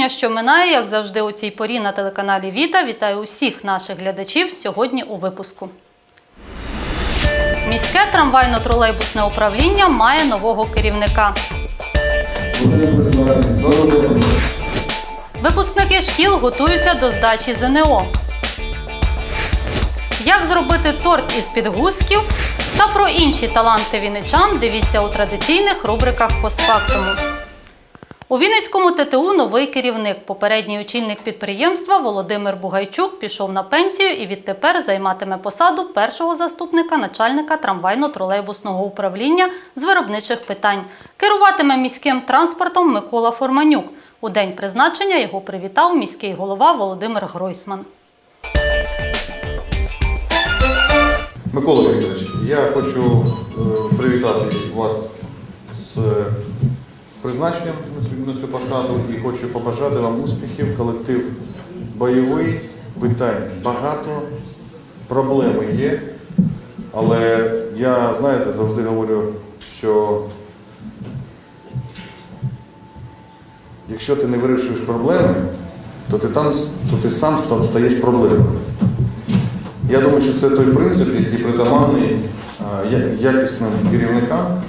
тижня, що минає, як завжди, у цій порі на телеканалі Віта. Вітаю усіх наших глядачів сьогодні у випуску. Міське трамвайно-тролейбусне управління має нового керівника. Випускники шкіл готуються до здачі ЗНО. Як зробити торт із підгузків та про інші таланти вінничан дивіться у традиційних рубриках постфактуму. У Вінницькому ТТУ новий керівник. Попередній очільник підприємства Володимир Бугайчук пішов на пенсію і відтепер займатиме посаду першого заступника начальника трамвайно-тролейбусного управління з виробничих питань. Керуватиме міським транспортом Микола Форманюк. У день призначення його привітав міський голова Володимир Гройсман. Микола Вікторович, я хочу е, привітати вас з призначенням на цю, посаду і хочу побажати вам успіхів. Колектив бойовий, питань багато, проблеми є. Але я, знаєте, завжди говорю, що якщо ти не вирішуєш проблеми, то ти, там, то ти сам стаєш проблемою. Я думаю, що це той принцип, який притаманний якісним керівникам,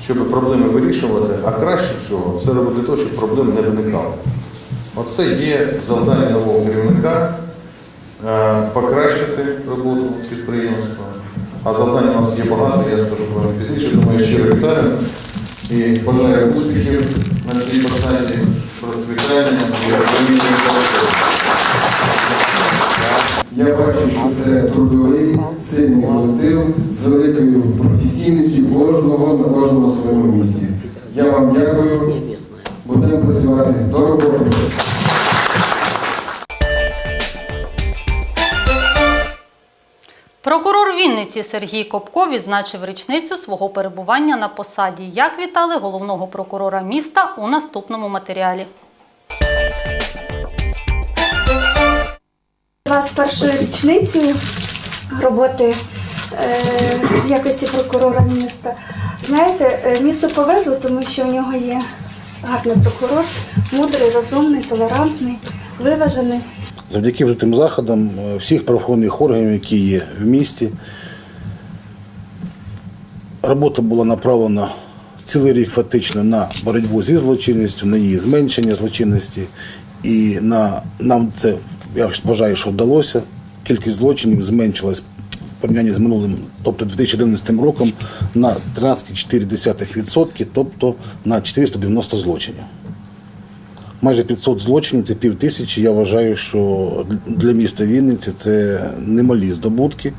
щоб проблеми вирішувати, а краще всього це робити те, щоб проблем не виникало. Оце є завдання нового керівника е, покращити роботу підприємства. А завдань у нас є багато, я скажу про них пізніше, тому я щиро вітаю і бажаю успіхів на цій посаді, процвітання і розуміння. Я бачу, що це трудовий, сильний колектив з великою професійністю кожного на кожному своєму місці. Я вам дякую. Будемо працювати до роботи. Прокурор Вінниці Сергій Копко відзначив річницю свого перебування на посаді. Як вітали головного прокурора міста у наступному матеріалі. Вас з першою річницею роботи е, в якості прокурора міста. Знаєте, е, місту повезло, тому що у нього є гарний прокурор, мудрий, розумний, толерантний, виважений. Завдяки вже тим заходам е, всіх правоохоронних органів, які є в місті, робота була направлена цілий рік фактично на боротьбу зі злочинністю, на її зменшення злочинності. І на, нам це, я вважаю, що вдалося. Кількість злочинів зменшилась в порівнянні з минулим, тобто 2011 роком, на 13,4%, тобто на 490 злочинів майже 500 злочинів, це пів тисячі. Я вважаю, що для міста Вінниці це немалі здобутки.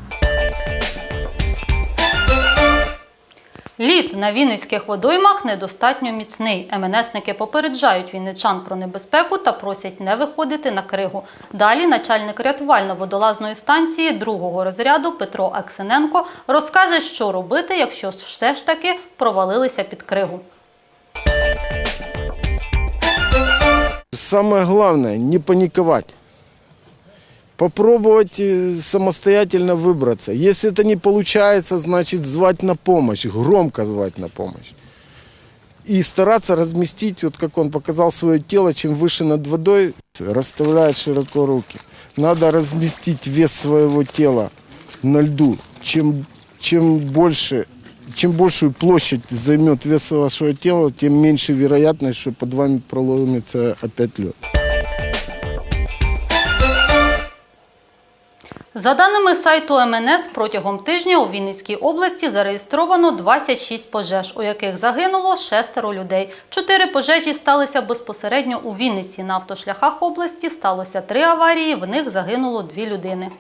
На вінницьких водоймах недостатньо міцний. МНСники попереджають вінничан про небезпеку та просять не виходити на кригу. Далі начальник рятувально-водолазної станції другого розряду Петро Аксененко розкаже, що робити, якщо все ж таки провалилися під кригу. Самое главное, не паниковать. Попробовать э, самостоятельно выбраться. Если это не получается, значит звать на помощь, громко звать на помощь. И стараться разместить, вот как он показал свое тело, чем выше над водой, расставляет широко руки. Надо разместить вес своего тела на льду. Чем, чем больше чем большую площадь займет вес вашего тела, тем меньше вероятность, что под вами проломится опять лед. За даними сайту МНС, протягом тижня у Вінницькій області зареєстровано 26 пожеж, у яких загинуло шестеро людей. Чотири пожежі сталися безпосередньо у Вінниці. На автошляхах області сталося три аварії, в них загинуло дві людини.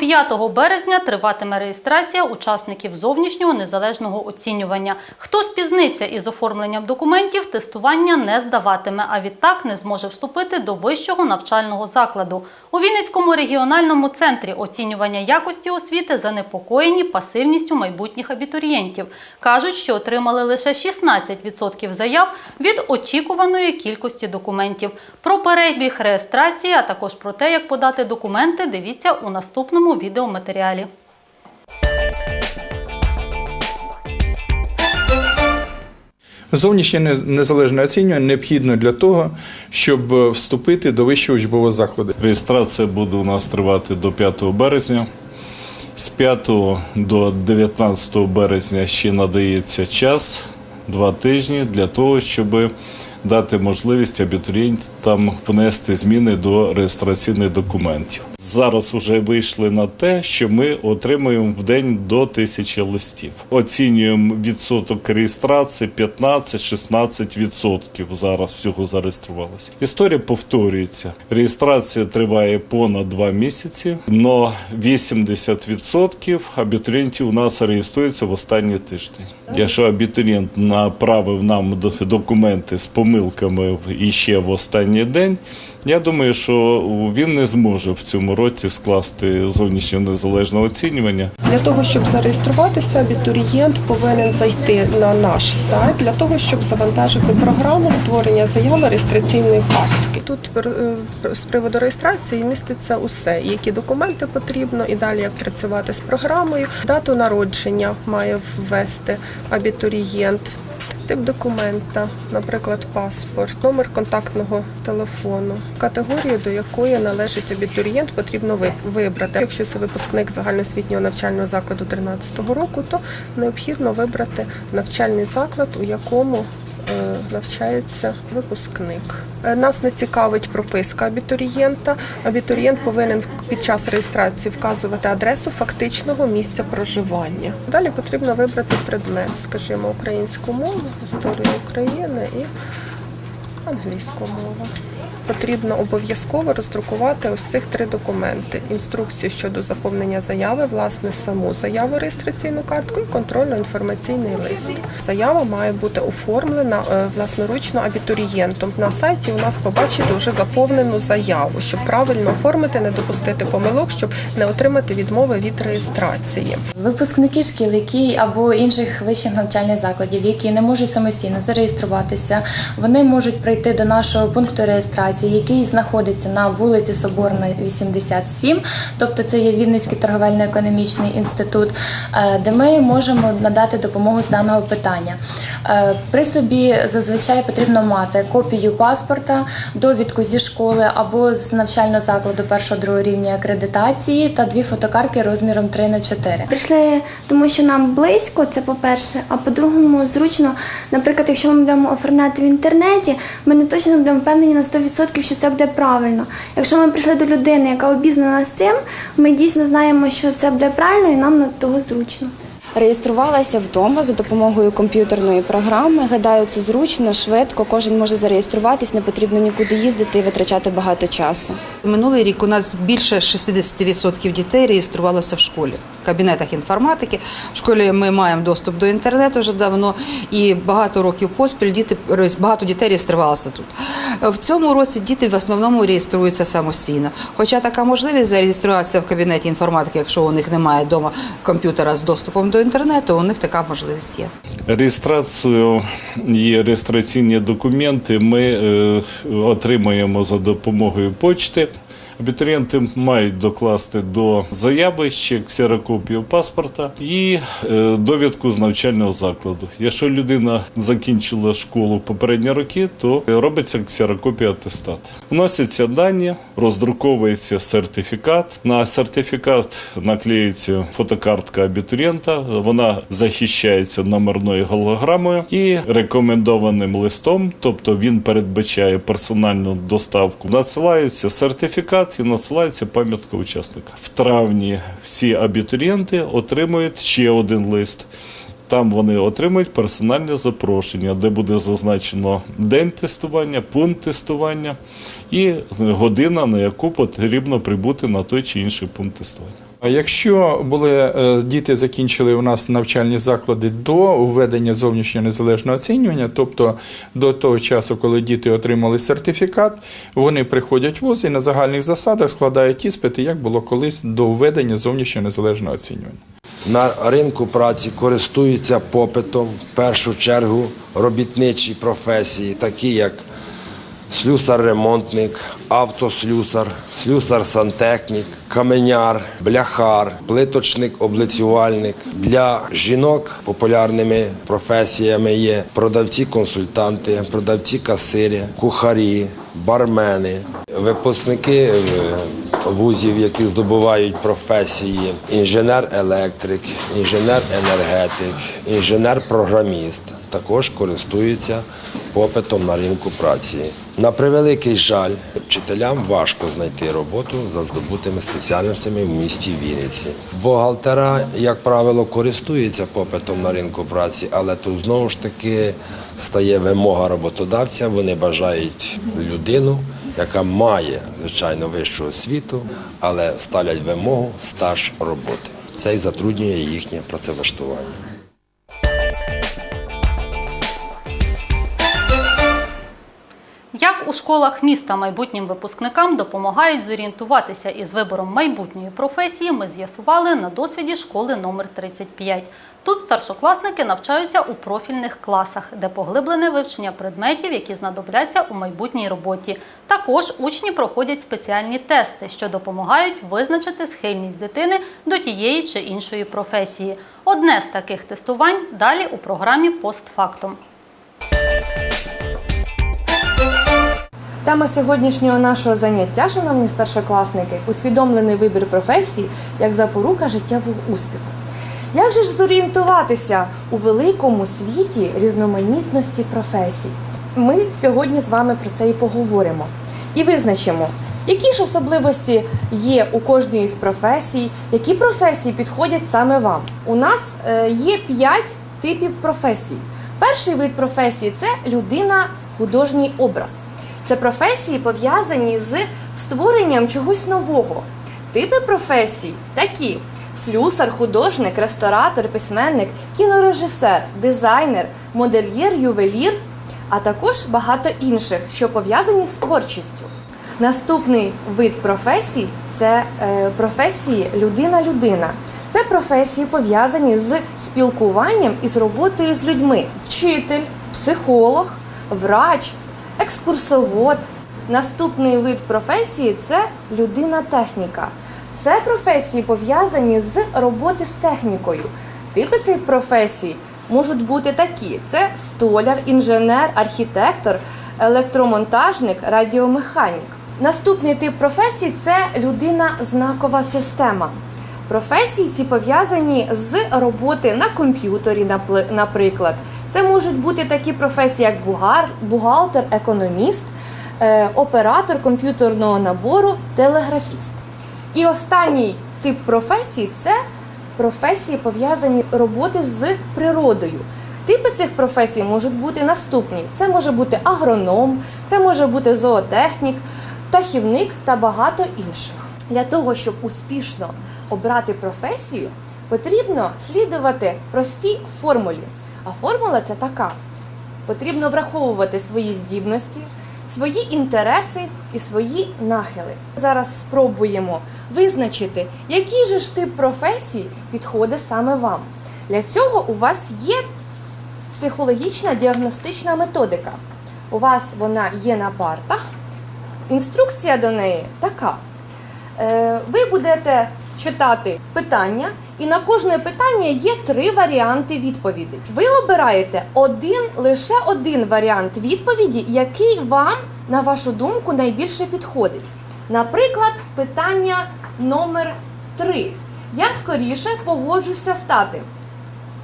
5 березня триватиме реєстрація учасників зовнішнього незалежного оцінювання. Хто спізниться із оформленням документів, тестування не здаватиме, а відтак не зможе вступити до вищого навчального закладу. У Вінницькому регіональному центрі оцінювання якості освіти занепокоєні пасивністю майбутніх абітурієнтів. Кажуть, що отримали лише 16% заяв від очікуваної кількості документів. Про перебіг реєстрації, а також про те, як подати документи, дивіться у наступному відеоматеріалі. Зовнішнє незалежне оцінювання необхідно для того, щоб е, вступити до вищого учбового закладу. Реєстрація буде у нас тривати до 5 березня. З 5 до 19 березня ще надається час, два тижні для того, щоб дати можливість абітурієнтам внести зміни до реєстраційних документів. Зараз вже вийшли на те, що ми отримуємо в день до тисячі листів. Оцінюємо відсоток реєстрації 15-16 відсотків зараз всього зареєструвалося. Історія повторюється. Реєстрація триває понад два місяці, але 80% абітурієнтів у нас реєструються в останній тиждень. Якщо абітурієнт направив нам до- документи з помилками в- іще в останній день, я думаю, що він не зможе в цьому році скласти зовнішнє незалежне оцінювання. Для того, щоб зареєструватися, абітурієнт повинен зайти на наш сайт для того, щоб завантажити програму створення заяви реєстраційної картки. Тут е, з приводу реєстрації міститься усе, які документи потрібно, і далі як працювати з програмою. Дату народження має ввести абітурієнт. Тип документа, наприклад, паспорт, номер контактного телефону, категорію, до якої належить абітурієнт, потрібно вибрати. Якщо це випускник загальноосвітнього навчального закладу 2013 року, то необхідно вибрати навчальний заклад, у якому навчається випускник. Е, Нас не цікавить прописка абітурієнта. Абітурієнт повинен під час реєстрації вказувати адресу фактичного місця проживання. Далі потрібно вибрати предмет, скажімо, українську мову, історію України і англійську мову. Потрібно обов'язково роздрукувати ось цих три документи: інструкцію щодо заповнення заяви, власне, саму заяву реєстраційну картку і контрольно-інформаційний лист. Заява має бути оформлена е, власноручно абітурієнтом. На сайті у нас побачите вже заповнену заяву, щоб правильно оформити, не допустити помилок, щоб не отримати відмови від реєстрації. Випускники шкіл, які або інших вищих навчальних закладів, які не можуть самостійно зареєструватися, вони можуть прийти до нашого пункту реєстрації, який знаходиться на вулиці Соборна, 87, тобто це є Вінницький торговельно-економічний інститут, е, де ми можемо надати допомогу з даного питання. Е, При собі зазвичай потрібно мати копію паспорта, довідку зі школи або з навчального закладу першого-другого рівня акредитації та дві фотокартки розміром 3 на 4 Прийшли, тому що нам близько, це по-перше, а по-другому зручно. Наприклад, якщо ми будемо оформляти в інтернеті, ми не точно будемо впевнені на 100%, що це буде правильно. Якщо ми прийшли до людини, яка обізнана з цим, ми дійсно знаємо, що це буде правильно і нам на того зручно. Реєструвалася вдома за допомогою комп'ютерної програми. Гадаю, це зручно, швидко. Кожен може зареєструватись, не потрібно нікуди їздити і витрачати багато часу. Минулий рік у нас більше 60% дітей реєструвалося в школі, в кабінетах інформатики. В школі ми маємо доступ до інтернету вже давно, і багато років поспіль діти багато дітей реєструвалося тут. В цьому році діти в основному реєструються самостійно. Хоча така можливість зареєструватися в кабінеті інформатики, якщо у них немає вдома комп'ютера з доступом до інтернету, у них така можливість є. Реєстрацію і реєстраційні документи ми е, отримуємо за допомогою почти. Абітурієнти мають докласти до заяви ще ксерокопію паспорта і е, довідку з навчального закладу. Якщо людина закінчила школу попередні роки, то робиться ксерокопія атестату. Вносяться дані, роздруковується сертифікат. На сертифікат наклеюється фотокартка абітурієнта. Вона захищається номерною голограмою і рекомендованим листом, тобто він передбачає персональну доставку. Надсилається сертифікат і надсилається пам'ятка учасника. В травні всі абітурієнти отримують ще один лист. Там вони отримують персональне запрошення, де буде зазначено день тестування, пункт тестування і година, на яку потрібно прибути на той чи інший пункт тестування. А Якщо були е, діти закінчили у нас навчальні заклади до введення зовнішнього незалежного оцінювання, тобто до того часу, коли діти отримали сертифікат, вони приходять в ВУЗ і на загальних засадах складають іспити, як було колись до введення зовнішнього незалежного оцінювання. На ринку праці користуються попитом в першу чергу робітничі професії, такі як слюсар-ремонтник, автослюсар, слюсар-сантехнік, каменяр, бляхар, плиточник-облицювальник. Для жінок популярними професіями є продавці-консультанти, продавці-касири, кухарі, бармени, випускники е, вузів, які здобувають професії, інженер-електрик, інженер-енергетик, інженер-програміст також користуються попитом на ринку праці. На превеликий жаль, вчителям важко знайти роботу за здобутими спеціальностями в місті Вінниці. Бухгалтера, як правило, користуються попитом на ринку праці, але тут знову ж таки стає вимога роботодавця. Вони бажають людину, яка має звичайно вищу освіту, але ставлять вимогу стаж роботи. Це й затруднює їхнє працевлаштування. Як у школах міста майбутнім випускникам допомагають зорієнтуватися із вибором майбутньої професії, ми з'ясували на досвіді школи номер 35. Тут старшокласники навчаються у профільних класах, де поглиблене вивчення предметів, які знадобляться у майбутній роботі. Також учні проходять спеціальні тести, що допомагають визначити схильність дитини до тієї чи іншої професії. Одне з таких тестувань далі у програмі постфактум. Тема сьогоднішнього нашого заняття, шановні старшокласники, усвідомлений вибір професії як запорука життєвого успіху. Як же ж зорієнтуватися у великому світі різноманітності професій? Ми сьогодні з вами про це і поговоримо. І визначимо, які ж особливості є у кожній із професій, які професії підходять саме вам. У нас е, є п'ять типів професій. Перший вид професії це людина художній образ. Це професії пов'язані з створенням чогось нового. Типи професій такі: слюсар, художник, ресторатор, письменник, кінорежисер, дизайнер, модельєр, ювелір, а також багато інших, що пов'язані з творчістю. Наступний вид професій це е, професії людина-людина. Це професії пов'язані з спілкуванням і з роботою з людьми: вчитель, психолог, врач, екскурсовод. Наступний вид професії це людина-техніка. Це професії пов'язані з роботи з технікою. Типи цих професій можуть бути такі: це столяр, інженер, архітектор, електромонтажник, радіомеханік. Наступний тип професій це людина-знакова система. Професії ці пов'язані з роботи на комп'ютері, наприклад. Це можуть бути такі професії, як бухгалтер, економіст, е, оператор комп'ютерного набору, телеграфіст. І останній тип професій це професії пов'язані роботи з природою. Типи цих професій можуть бути наступні: це може бути агроном, це може бути зоотехнік, птахівник та багато інших. Для того, щоб успішно обрати професію, потрібно слідувати простій формулі. А формула це така: потрібно враховувати свої здібності, свої інтереси і свої нахили. Зараз спробуємо визначити, який же ж тип професії підходить саме вам. Для цього у вас є психологічна діагностична методика. У вас вона є на партах. Інструкція до неї така. Е, Ви будете читати питання, і на кожне питання є три варіанти відповідей. Ви обираєте один, лише один варіант відповіді, який вам, на вашу думку, найбільше підходить. Наприклад, питання номер 3. Я скоріше погоджуся стати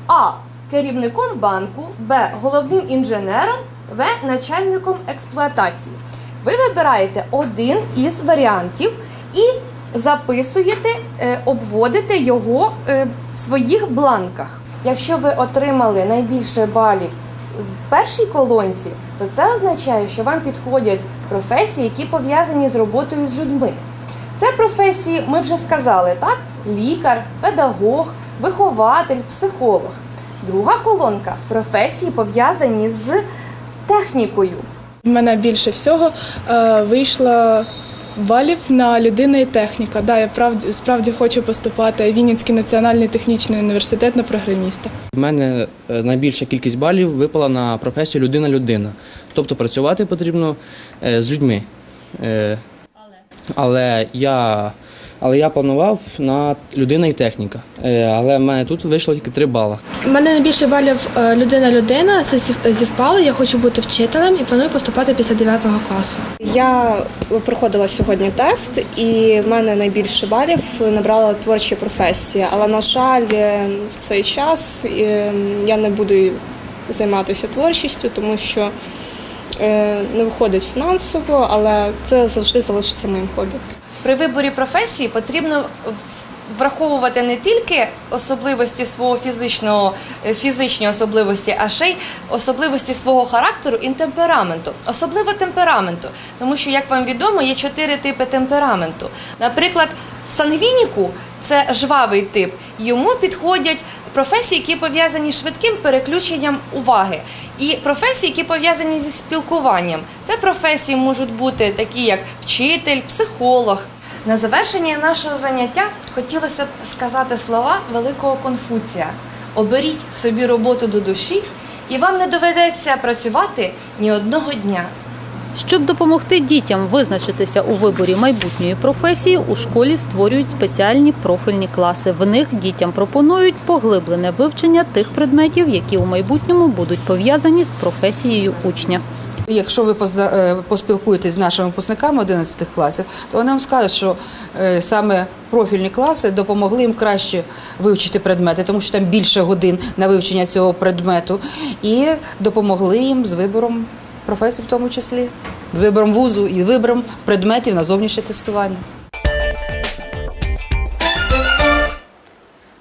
А. Керівником банку, Б. Головним інженером, В. Начальником експлуатації. Ви вибираєте один із варіантів і записуєте, е, обводите його е, в своїх бланках. Якщо ви отримали найбільше балів в першій колонці, то це означає, що вам підходять професії, які пов'язані з роботою з людьми. Це професії, ми вже сказали, так? Лікар, педагог, вихователь, психолог. Друга колонка професії пов'язані з технікою. У мене більше всього е, вийшло Балів на людина і техніка. Да, я правді справді хочу поступати в Вінницький національний технічний університет на програміста. У мене е, найбільша кількість балів випала на професію людина-людина. Тобто працювати потрібно е, з людьми. Е, Але я, але я планував на людина і техніка. Е, Але в мене тут вийшло тільки 3 бала. У мене найбільше балів е, людина-людина. Це зів- зівпало. Я хочу бути вчителем і планую поступати після 9 класу. Я проходила сьогодні тест, і в мене найбільше балів набрала творчі професії. Але, на жаль, е, в цей час я не буду займатися творчістю, тому що не виходить фінансово, але це завжди залишиться моїм хобі. При виборі професії потрібно враховувати не тільки особливості свого фізичного е, фізичні особливості, а ще й особливості свого характеру і темпераменту, особливо темпераменту, тому що, як вам відомо, є чотири типи темпераменту. Наприклад, сангвініку це жвавий тип. Йому підходять професії, які пов'язані з швидким переключенням уваги, і професії, які пов'язані зі спілкуванням. Це професії можуть бути такі, як вчитель, психолог. На завершення нашого заняття хотілося б сказати слова великого Конфуція: оберіть собі роботу до душі, і вам не доведеться працювати ні одного дня. Щоб допомогти дітям визначитися у виборі майбутньої професії, у школі створюють спеціальні профільні класи. В них дітям пропонують поглиблене вивчення тих предметів, які у майбутньому будуть пов'язані з професією учня. Якщо ви е, поспілкуєтесь з нашими випускниками 11 класів, то вони вам скажуть, що е, саме профільні класи допомогли їм краще вивчити предмети, тому що там більше годин на вивчення цього предмету, і допомогли їм з вибором професій, в тому числі, з вибором вузу і вибором предметів на зовнішнє тестування.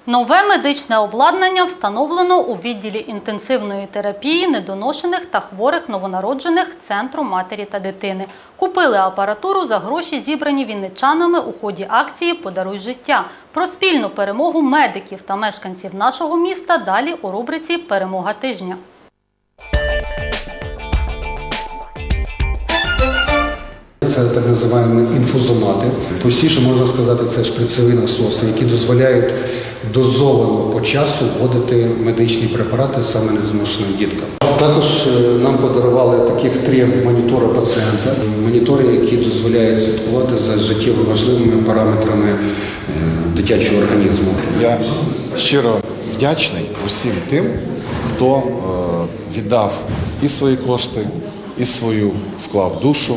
Нове медичне обладнання встановлено у відділі інтенсивної терапії недоношених та хворих новонароджених центру матері та дитини. Купили апаратуру за гроші, зібрані вінничанами у ході акції Подаруй життя. Про спільну перемогу медиків та мешканців нашого міста далі у рубриці Перемога тижня. Це так називаємо інфузомати. Простіше можна сказати, це шприцеві насоси, які дозволяють дозовано по часу вводити медичні препарати саме недоношеним діткам. Також е, нам подарували таких три монітори пацієнта, монітори, які дозволяють слідкувати за життєво важливими параметрами е, дитячого організму. Я щиро вдячний усім тим, хто е, віддав і свої кошти, і свою вклав душу,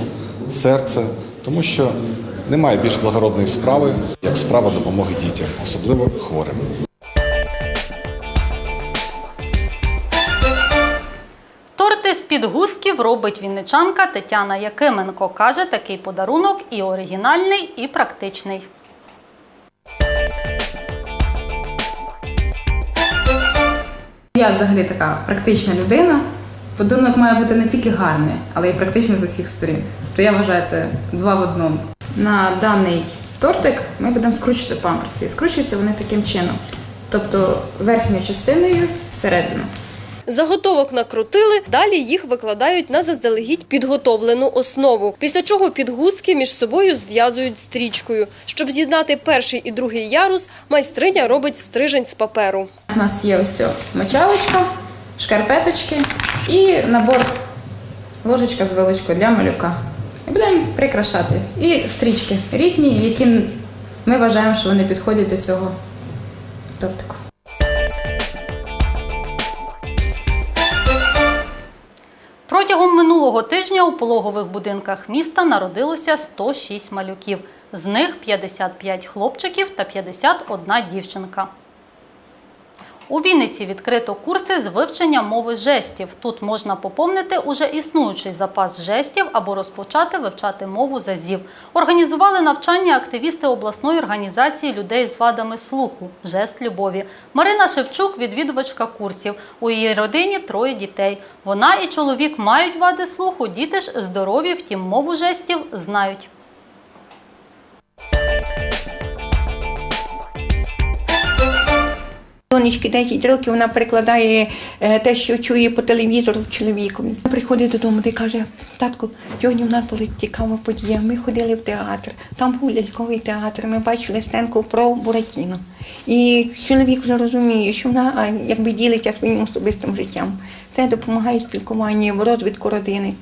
серце, тому що немає більш благородної справи, як справа допомоги дітям, особливо хворим. Торти з-під гусків робить вінничанка Тетяна Якименко. Каже, такий подарунок і оригінальний, і практичний. Я взагалі така практична людина. Подарунок має бути не тільки гарний, але й практичний з усіх сторін. То я вважаю це два в одному. На даний тортик ми будемо скручувати памперси. І скручуються вони таким чином. Тобто верхньою частиною всередину. Заготовок накрутили, далі їх викладають на заздалегідь підготовлену основу, після чого підгузки між собою зв'язують стрічкою. Щоб з'єднати перший і другий ярус, майстриня робить стрижень з паперу. У нас є ось мочалочка, шкарпеточки і набор ложечка з вилочкою для малюка. І будемо прикрашати. І стрічки різні, які ми вважаємо, що вони підходять до цього тортику. Протягом минулого тижня у пологових будинках міста народилося 106 малюків. З них 55 хлопчиків та 51 дівчинка. У Вінниці відкрито курси з вивчення мови жестів. Тут можна поповнити уже існуючий запас жестів або розпочати вивчати мову зазів. Організували навчання активісти обласної організації людей з вадами слуху Жест любові. Марина Шевчук, відвідувачка курсів. У її родині троє дітей. Вона і чоловік мають вади слуху, діти ж здорові, втім мову жестів знають. Донечки 10 років, вона перекладає е, те, що чує по телевізору чоловікові. Приходить додому і каже, татку, сьогодні в нас була цікава подія. Ми ходили в театр, там був ляльковий театр, ми бачили сценку про Буратіно. І чоловік вже розуміє, що вона якби ділиться своїм особистим життям. Це допомагає спілкуванню, в розвитку родини.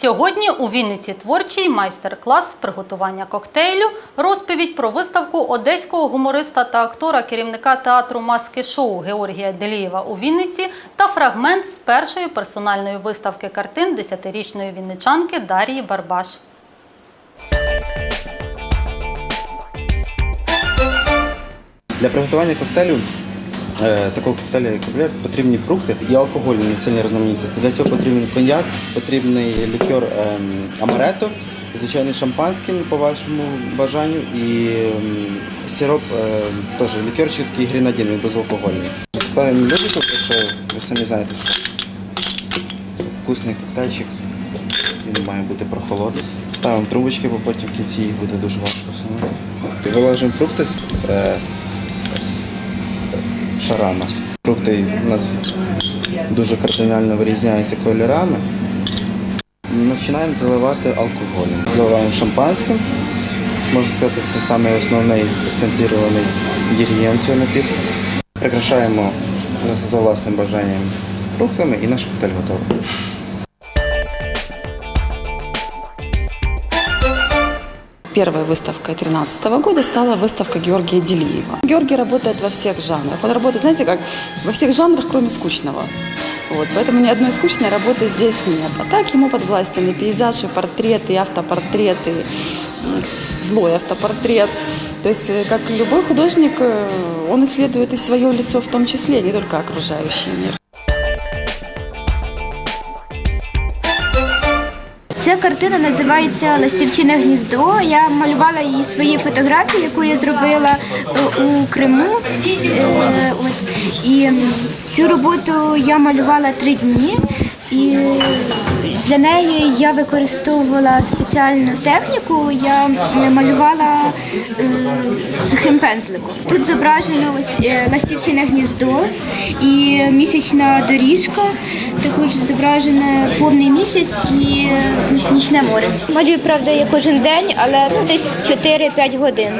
Сьогодні у Вінниці творчий майстер-клас з приготування коктейлю, розповідь про виставку одеського гумориста та актора керівника театру маски шоу Георгія Делієва у Вінниці та фрагмент з першої персональної виставки картин десятирічної вінничанки Дарії Барбаш. Для приготування коктейлю, такого коктейлю, як кабріолет, потрібні фрукти і алкогольні сильні різноманітності. Для цього потрібен коньяк, потрібний лікер ем, амарето, звичайний шампанський по вашому бажанню і ем, сироп, е, теж лікерчик такий гренадін, він безалкогольний. Льодиком, тому що ви самі знаєте, що вкусний коктейльчик, він має бути прохолодний. Ставимо трубочки, бо потім в кінці їх буде дуже важко всунути. Вилажимо фрукти е, шарами. Фрукти у нас дуже кардинально вирізняються кольорами. Починаємо заливати алкоголем. Заливаємо шампанським. Можна сказати, це саме основний акцентирований інгредієнт цього напітку. Прикрашаємо за власним бажанням фруктами і наш коктейль готовий. Первой выставкой 2013 года стала выставка Георгия Делиева. Георгий работает во всех жанрах. Он работает, знаете, как во всех жанрах, кроме скучного. Вот, поэтому ни одной скучной работы здесь нет. А так ему подвластен и пейзаж, и портреты, и автопортреты, и злой автопортрет. То есть, э, как любой художник, э, он исследует и свое лицо в том числе, не только окружающий мир. Ця картина називається Ластівчине гніздо. Я малювала її свої фотографії, яку я зробила е, у Криму. Е. І цю роботу я малювала три дні. І для неї я використовувала спеціальну техніку. Я е, малювала е, сухим пензликом. Тут зображено ось е, ластівчине гніздо і місячна доріжка. Також зображено повний місяць і нічне море. Малюю, правда, я кожен день, але ну, десь 4-5 годин.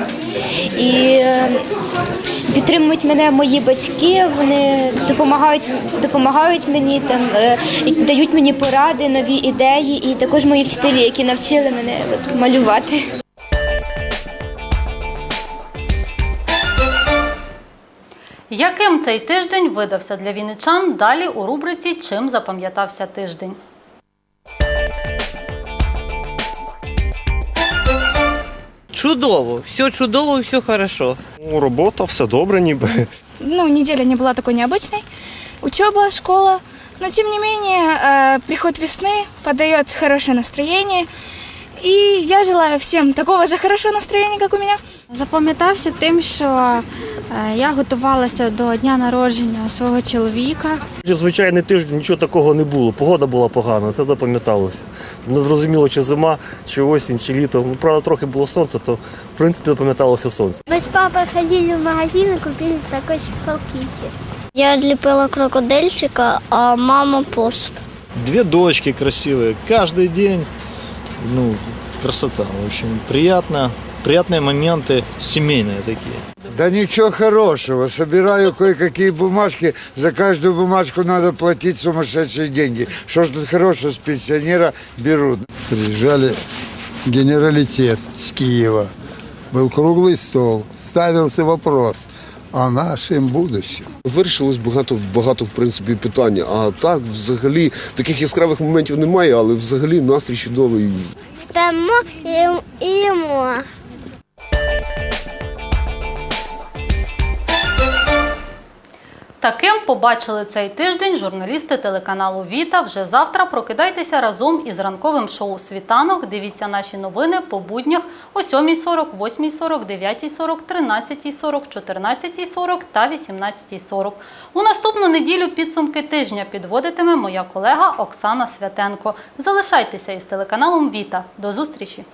І підтримують мене мої батьки, вони допомагають, допомагають мені, там, е, дають мені поради, нові ідеї, і також мої вчителі, які навчили мене от, малювати. Яким цей тиждень видався для вінничан? Далі у рубриці Чим запам'ятався тиждень. Чудово, все чудово, все хорошо. Ну, робота, все добре, ніби. Ну, неделя не была такой необычной. Учеба, школа. Но, тем не менее, э, приход весны подает хорошее настроение. І я желаю всім такого ж хорошого настроєння, як у мене. Запам'ятався тим, що е, я готувалася до дня народження свого чоловіка. Звичайний тиждень нічого такого не було. Погода була погана, це запам'яталося. Не зрозуміло, чи зима, чи осінь, чи літо. Ну, правда, трохи було сонце, то в принципі запам'яталося сонце. Мы с папой ходили в магазин и купили такой Hello Я злепила крокодильчика, а мама пост. Две дочки красивые. Каждый день, Ну, красота. В общем, приятно. Приятные моменты, семейные такие. Да ничего хорошего. Собираю кое-какие бумажки. За каждую бумажку надо платить сумасшедшие деньги. Что ж тут хорошего с пенсионера берут? Приезжали генералитет с Киева. Был круглый стол. Ставился вопрос о нашим будущем. Вирішилось багато, багато в принципі питань. А так, взагалі, таких яскравих моментів немає, але взагалі настрій чудовий. Спимо і їмо. Таким побачили цей тиждень журналісти телеканалу Віта. Вже завтра прокидайтеся разом із ранковим шоу Світанок. Дивіться наші новини по буднях о 7.40, 8.40, 9.40, 13.40, 14.40 та 18.40. У наступну неділю підсумки тижня підводитиме моя колега Оксана Святенко. Залишайтеся із телеканалом Віта. До зустрічі!